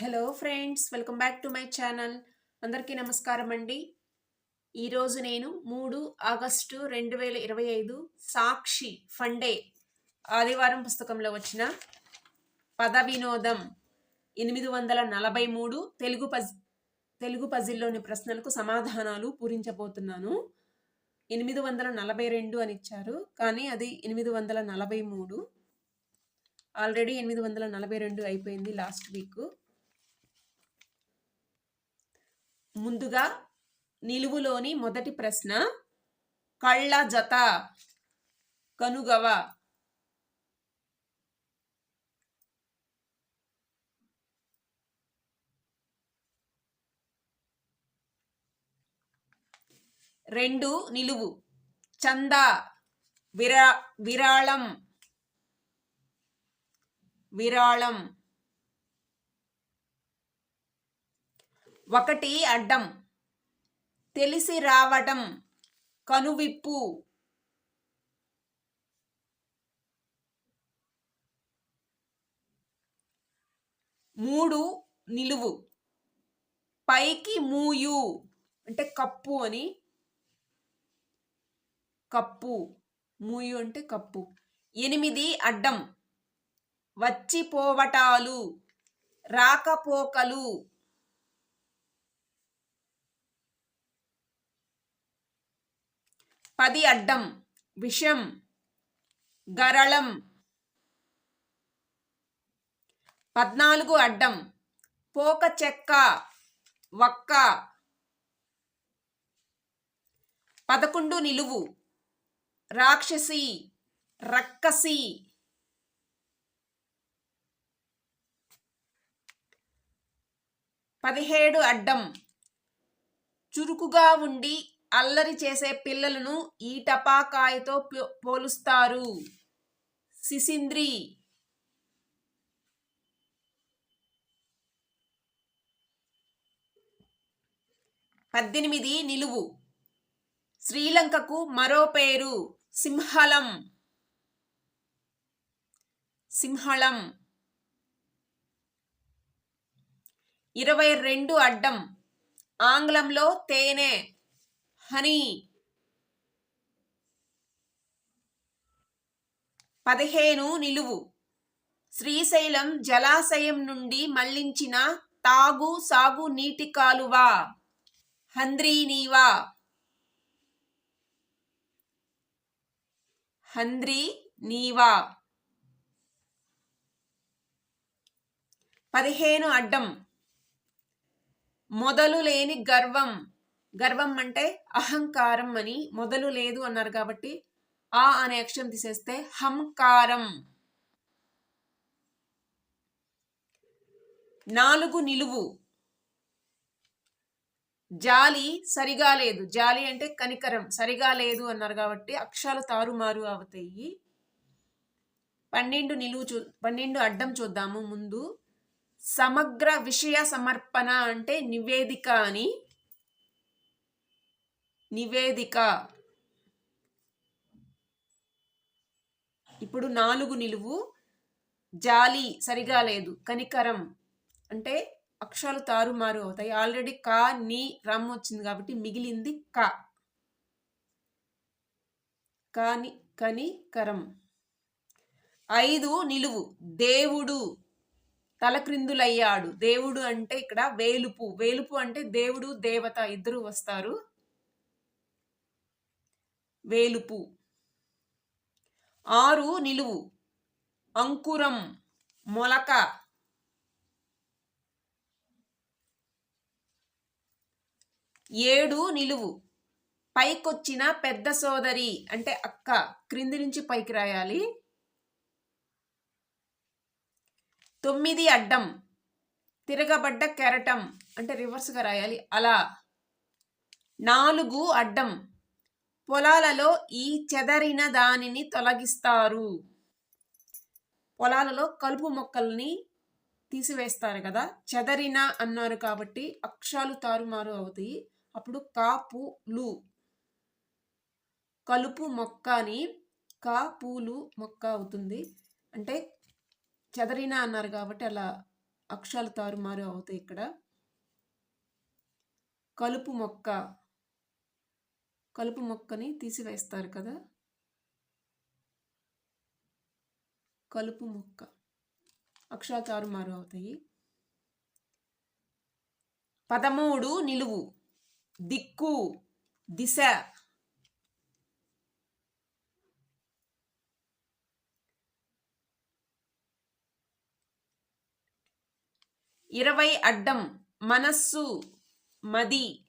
Hello friends welcome back to my channel అందరికీ నమస్కారం అండి. ఈరోజు నేను మూడు ఆగస్టు రెండు వేల ఇరవై ఐదు సాక్షి ఫండే ఆదివారం పుస్తకంలో వచ్చిన పద వినోదం ఎనిమిది వందల నలభై మూడు తెలుగు పజ్ తెలుగు పజిల్లోని ప్రశ్నలకు సమాధానాలు పూరించబోతున్నాను. ఎనిమిది వందల నలభై రెండు అని ఇచ్చారు కానీ అది ఎనిమిది వందల నలభై మూడు. ఆల్రెడీ ఎనిమిది వందల నలభై రెండు అయిపోయింది లాస్ట్ వీక్. ముందుగా నిలువులోని మొదటి ప్రశ్న కళ్ళ జత కనుగవ. రెండు నిలువు. చంద విరా విరాళం. విరాళం. ఒకటి అడ్డం. తెలిసి రావటం కనువిప్పు. మూడు నిలువు. పైకి మూయు. అంటే కప్పు అని. కప్పు. మూయు అంటే కప్పు. ఎనిమిది అడ్డం. వచ్చిపోవటాలు. రాకపోకలు. పది అడ్డం విషం గరళం. పద్నాలుగు అడ్డం పోక చెక్క వక్క. పదకొండు నిలువు రాక్షసి రక్కసి. పదిహేడు అడ్డం చురుకుగా ఉండి అల్లరి చేసే పిల్లలను ఈ టపాకాయతో పో- పోలుస్తారు. సిసింద్రి. పద్దెనిమిది నిలువు. శ్రీలంకకు మరో పేరు సింహళం. సింహళం. ఇరవై రెండు అడ్డం. ఆంగ్లంలో తేనె. హనీ. పదిహేను నిలువు. శ్రీశైలం జలాశయం నుండి మళ్ళించిన తాగు సాగు నీటి కాలువ. హంద్రీనీవా హంద్రీ నీవా. పదిహేను అడ్డం. మొదలు లేని గర్వం. గర్వం అంటే అహంకారం అని మొదలు లేదు అన్నారు కాబట్టి ఆ అనే అక్షరం తీసేస్తే హంకారం. నాలుగు నిలువు. జాలి సరిగా లేదు. జాలి అంటే కనికరం. సరిగా లేదు అన్నారు కాబట్టి అక్షరాలు తారుమారు అవుతాయి. పన్నెండు నిలువు చూ పన్నెండు అడ్డం చూద్దాము ముందు. సమగ్ర విషయ సమర్పణ అంటే నివేదిక అని నివేదిక. ఇప్పుడు నాలుగు నిలువు. జాలి సరిగా లేదు. కనికరం. అంటే అక్షరాలు తారుమారు అవుతాయి. ఆల్రెడీ కా నీ రమ్ వచ్చింది కాబట్టి మిగిలింది క. కాని కనికరం. ఐదు నిలువు. దేవుడు తలక్రిందులయ్యాడు. దేవుడు అంటే ఇక్కడ వేలుపు. వేలుపు అంటే దేవుడు దేవత ఇద్దరు వస్తారు. వేలుపు. ఆరు నిలువు. అంకురం మొలక. ఏడు నిలువు. పైకొచ్చిన పెద్ద సోదరి అంటే అక్క క్రింది నుంచి పైకి రాయాలి. తొమ్మిది అడ్డం. తిరగబడ్డ కెరటం అంటే రివర్స్గా రాయాలి. అలా. నాలుగు అడ్డం. పొలాలలో ఈ చెదరిన దానిని తొలగిస్తారు. పొలాలలో కలుపు మొక్కల్ని తీసివేస్తారు కదా చెదరిన అన్నారు కాబట్టి అక్షరాలు తారుమారు అవుతాయి. అప్పుడు కాపు లు. కలుపు మొక్క అని కా పూలు మొక్క అవుతుంది. అంటే చెదరిన అన్నారు కాబట్టి అలా అక్షరాలు తారుమారు అవుతాయి ఇక్కడ. కలుపు మొక్క. కలుపు మొక్కని తీసివేస్తారు కదా? కలుపు మొక్క. అక్షరాలు తారుమారు అవుతాయి పదమూడు నిలువు. దిక్కు. దిశ. ఇరవై అడ్డం. మనస్సు. మది.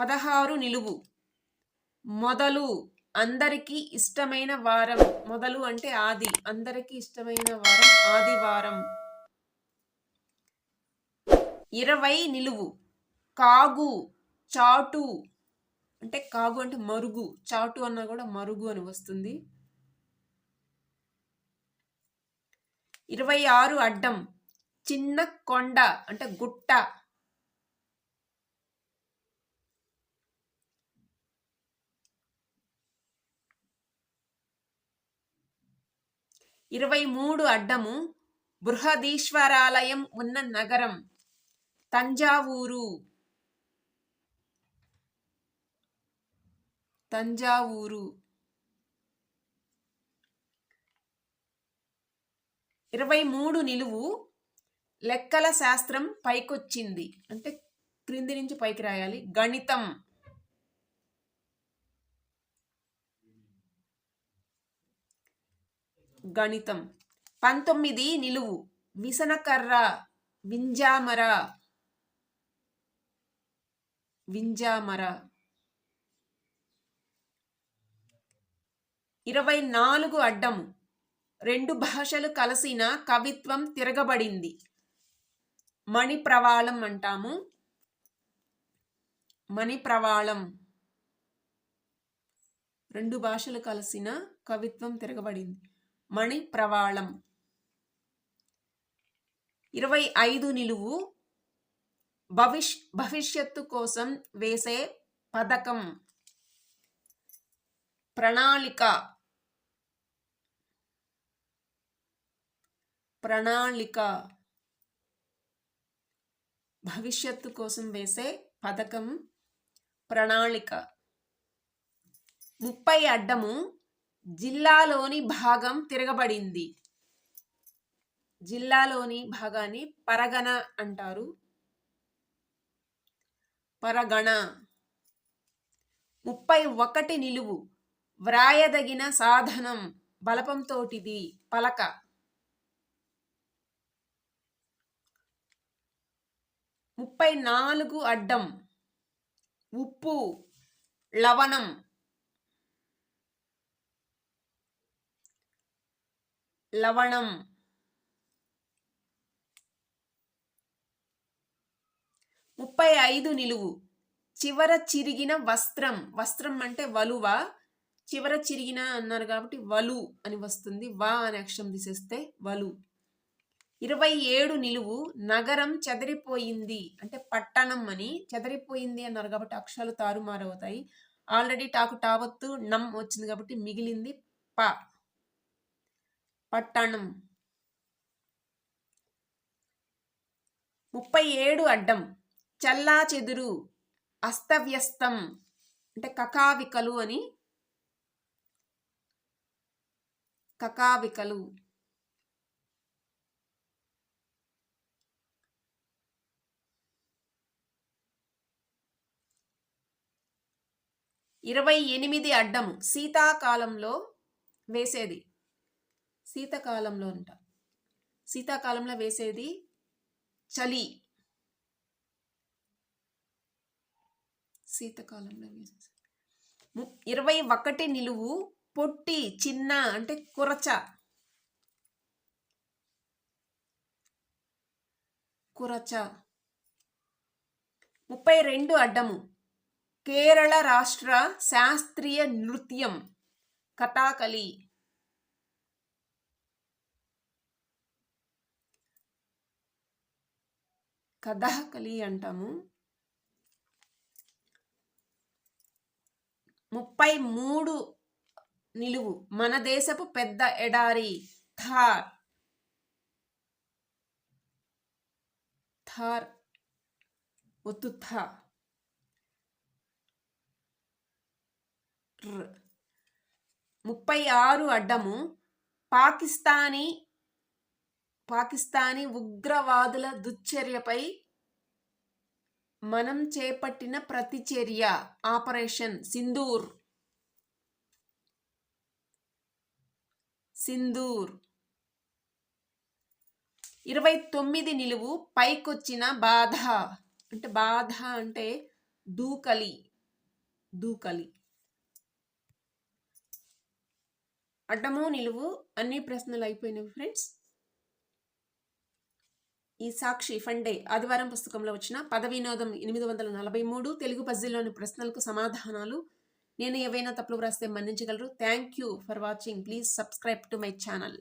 పదహారు నిలువు. మొదలు అందరికీ ఇష్టమైన వారం. మొదలు అంటే ఆది. అందరికీ ఇష్టమైన వారం ఆదివారం. ఇరవై నిలువు. కాగు చాటు అంటే కాగు అంటే మరుగు. చాటు అన్నా కూడా మరుగు అని వస్తుంది. ఇరవై ఆరు అడ్డం. చిన్న కొండ అంటే గుట్ట. ఇరవై మూడు అడ్డము బృహదీశ్వరాలయం ఉన్న నగరం తంజావూరు. తంజావూరు. ఇరవై మూడు నిలువు లెక్కల శాస్త్రం పైకొచ్చింది. అంటే క్రింది నుంచి పైకి రాయాలి. గణితం. గణితం. పంతొమ్మిది నిలువు. విసనకర్ర వింజామర. వింజామర. ఇరవై నాలుగు అడ్డము. రెండు భాషలు కలిసిన కవిత్వం తిరగబడింది. మణిప్రవాళం అంటాము. మణిప్రవాళం. రెండు భాషలు కలిసిన కవిత్వం తిరగబడింది. మణిప్రవాళం. ఇరవై ఐదు నిలువు భవిష్ భవిష్యత్తు కోసం వేసే పథకం. ప్రణాళిక. ప్రణాళిక. భవిష్యత్తు కోసం వేసే పథకం ప్రణాళిక. ముప్పై అడ్డము జిల్లాలోని భాగం తిరగబడింది. జిల్లాలోని భాగాన్ని పరగణ అంటారు. పరగణ. ముప్పై ఒకటి నిలువు. వ్రాయదగిన సాధనం బలపంతోటిది. పలక. ముప్పై నాలుగు అడ్డం. ఉప్పు. లవణం. లవణం. ముప్పై ఐదు నిలువు. చివర చిరిగిన వస్త్రం. వస్త్రం అంటే వలువ. చివర చిరిగిన అన్నారు కాబట్టి వలు అని వస్తుంది. వా అనే అక్షరం తీసేస్తే వలు. ఇరవై ఏడు నిలువు. నగరం చెదరిపోయింది. అంటే పట్టణం అని. చెదరిపోయింది అన్నారు కాబట్టి అక్షరాలు తారుమారవుతాయి. ఆల్రెడీ టాకు టావత్తు నమ్ వచ్చింది కాబట్టి మిగిలింది ప. పట్టణం. ముప్పై ఏడు అడ్డం. చల్లా చెదురు అస్తవ్యస్తం అంటే కకావికలు అని కకావికలు. ఇరవై ఎనిమిది అడ్డం. శీతాకాలంలో వేసేది. శీతాకాలంలో అంట. శీతాకాలంలో వేసేది చలి. శీతాకాలంలో వేసేది. ఇరవై ఒకటి నిలువు పొట్టి చిన్న అంటే కురచ. కురచ. ముప్పై రెండు అడ్డము. కేరళ రాష్ట్ర శాస్త్రీయ నృత్యం. కథాకళి. కథాకళి అంటాము. ముప్పై మూడు నిలువు. మన దేశపు పెద్ద ఎడారి. థార్. థార్. ఒత్తు ముప్పై ఆరు అడ్డము. పాకిస్తానీ పాకిస్తానీ ఉగ్రవాదుల దుశ్చర్యపై మనం చేపట్టిన ప్రతిచర్య ఆపరేషన్ సింధూర్. సింధూర్. ఇరవై తొమ్మిది నిలువు పైకొచ్చిన బాధ. అంటే బాధ అంటే దూకలి. దూకలి. అడ్డము నిలువు అన్ని ప్రశ్నలు అయిపోయినవి ఫ్రెండ్స్. ఈ సాక్షి ఫండే ఆదివారం పుస్తకంలో వచ్చిన పద వినోదం ఎనిమిది వందల నలభై మూడు తెలుగు పజిల్లోని ప్రశ్నలకు సమాధానాలు. నేను ఏవైనా తప్పులు వ్రాస్తే మన్నించగలరు. Thank you for watching please subscribe to my channel